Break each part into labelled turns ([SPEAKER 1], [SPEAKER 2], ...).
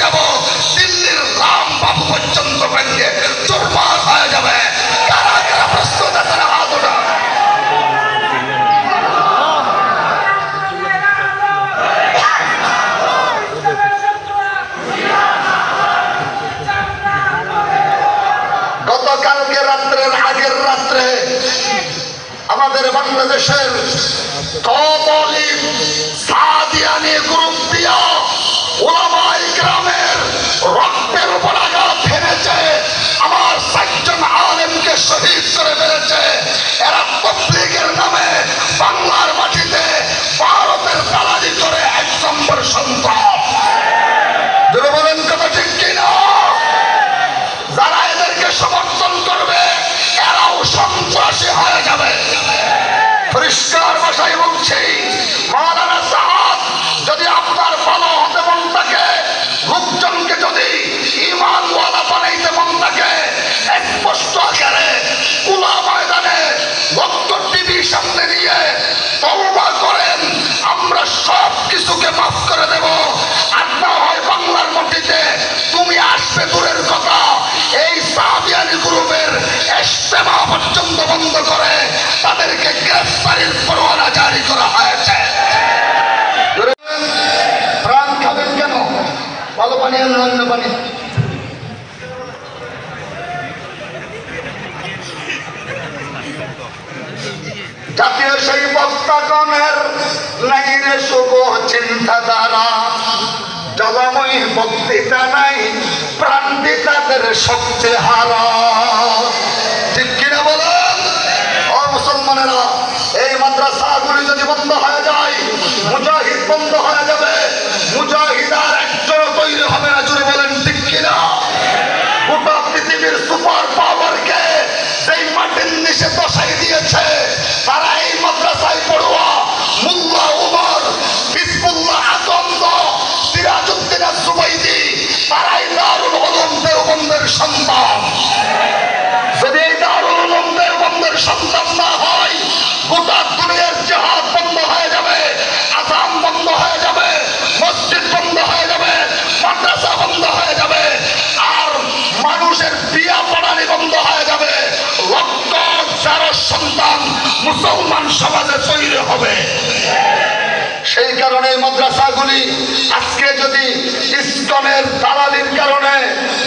[SPEAKER 1] যাব দিল্লির রাম বাবু পর্যন্ত ব্যাংকে চোরমাস হয়ে যাবে। কারা কারা প্রস্তুত গতকালকে রাত্রের আগের রাত্রে আমাদের বাংলাদেশের কবলি সাদিয়ানি গ্রুপ দিয়া ওলামায় গ্রামের রক্তের উপর আঘাত হেনেছে আমার সাতজন আলেমকে শহীদ করে ফেলেছে। এরা তবলিগের নামে বাংলার মাটিতে ভারতের দালালি করে এক নম্বর সন্তান। বলেন কথা ঠিক সমর্থন করবে, এরাও সন্ত্রাসী হয়ে যাবে। পরিষ্কার ভাষায় বলছি সব মাফ করে দেব। আর হয় বাংলার মাটিতে। তুমি আসবে দূরের কথা। এই সাবিয়ানি গ্রুপের ইস্তেমা পর্যন্ত বন্ধ করে। তাদেরকে গ্রেফতারির পরোয়ানা জারি করা হয়েছে। কেন? ভালো পানি। জাতীয় সেই বক্তাগণের লাইনে শুভ চিন্তাধারা। জলময় বক্তৃতা নাই প্রান্তি তাদের শক্তি হারা। ঠিক কিনা বলেন ও মুসলমানেরা, এই মাদ্রাসাগুলি যদি বন্ধ হয়ে যায়, মুজাহিদ বন্ধ সন্তান। যদি এই দারুল দেওবন্দের সন্তান না হয়, গোটা দুনিয়ার জাহাজ বন্ধ হয়ে যাবে আসাম বন্ধ হয়ে যাবে, মসজিদ বন্ধ হয়ে যাবে, মাদ্রাসা বন্ধ হয়ে যাবে, আর মানুষের বিয়া পড়ানি বন্ধ হয়ে যাবে। লক্ষ যারো সন্তান মুসলমান সমাজে তৈরি হবে। সেই কারণে মাদ্রাসাগুলি আজকে যদি ইস্কনের দালালির কারণে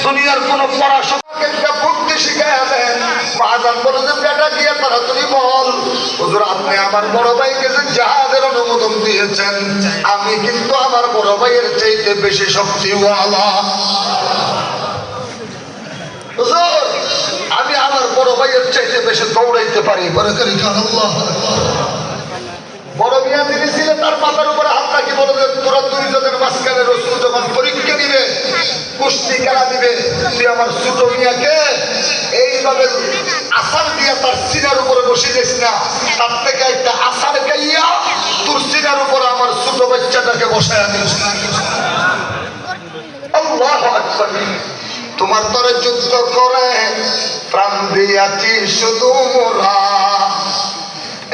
[SPEAKER 1] দুনিয়ার কোন পড়াশোনাকে বুদ্ধি শিখাই দেন মহাজন বলে যে, বেটা গিয়ে তাড়াতাড়ি বল, হুজুর, আপনি আমার বড় ভাইকে দিয়েছেন, আমি কিন্তু আমার বড় ভাইয়ের চাইতে বেশি শক্তিওয়ালা। আমি আমার বড় ভাইয়ের চাইতে বেশি দৌড়াইতে পারি বড় মিয়া যিনি ছিলেন তার মাথার উপরে হাত রাখি বলে যে দুইজনের মাঝখানে রসুল যখন পরীক্ষা দিবে কুস্তি খেলা দিবে, তুই আমার ছোট মিয়াকে এইভাবে আসার দিয়া তার সিনার উপরে বসে দিস না। তার থেকে একটা আসার গাইয়া তোর সিনার উপরে আমার ছোট বাচ্চাটাকে বসায় দিস তোমার তরে যুদ্ধ করে, প্রাণ দিয়াছি শুধু মোরা।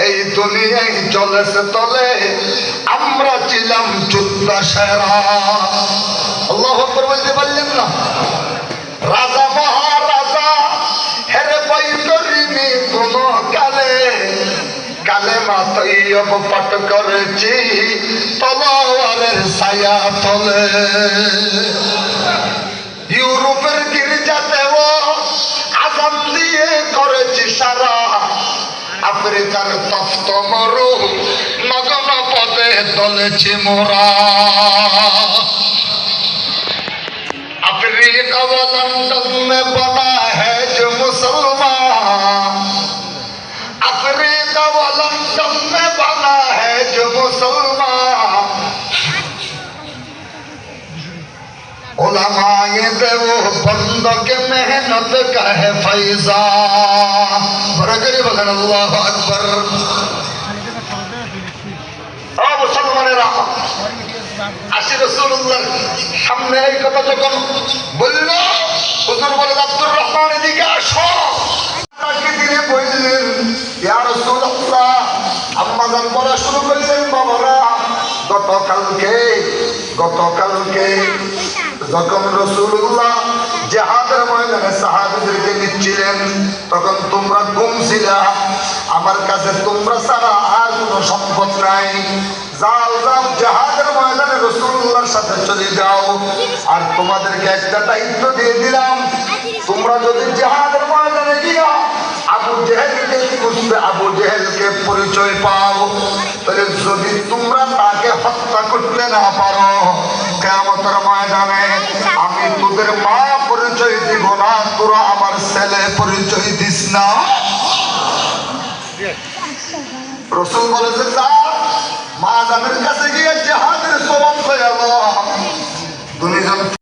[SPEAKER 1] এই দুনিয়ায় চলেছে তলে আমরা ছিলাম যুদ্ধ সেরা। আল্লাহ বলতে পারলেন না? রাজা, মহারাজা, হেরে পাই করিনি কোন কালে কালে মাতৈব পাঠ করেছি তলোয়ারের ছায়া তলে। ইউরোপের গির্জাতেও আজান দিয়ে করেছি সারা আফ্রিকার তপ্ত মরু নগর পথে তলেছি মোরা। আফ্রিকা লন্ডন মে বনা হ্যাঁ যে মুসলমান। আফ্রিকা লন্ডন মে বনা হ্যাঁ মুসলমান। বন্দকে মেহনত কাহে ফৈজা বরগরি বলেন, আল্লাহ আকবর। ও মুসলমানেরা, আসি রসুল্লাহ সামনে এই কথা যখন বলল, হুজুর বলেন, আব্দুর রহমান, এদিকে আসো। তাকে তিনি বললেন, ইয়া রসুল্লাহ আম্মাজান বলা শুরু করলেন বাবারা, গতকালকে গতকালকে যখন রসুল্লাহ জাহাদের ময়দানে সাহাবিদেরকে নিচ্ছিলেন, তখন তোমরা ঘুম ছিলা আমার কাছে তোমরা ছাড়া আর কোনো সম্পদ নাই। যাও যাও, জাহাদের ময়দানে রসুল্লাহর সাথে চলে যাও। আর তোমাদেরকে একটা দায়িত্ব দিয়ে দিলাম। তোমরা যদি জাহাদের ময়দানে জেহেলকে খুঁজবে আবু জেহেলকে পরিচয় পাও, তাহলে যদি তোমরা তাকে হত্যা করতে না পারো কেমতের ময়দানে আমি তোদের মা পরিচয় দিব না, তোরা আমার ছেলে পরিচয় দিস না। রসুল বলেছে মা জানের কাছে গিয়ে জেহাদের সবাব হয়ে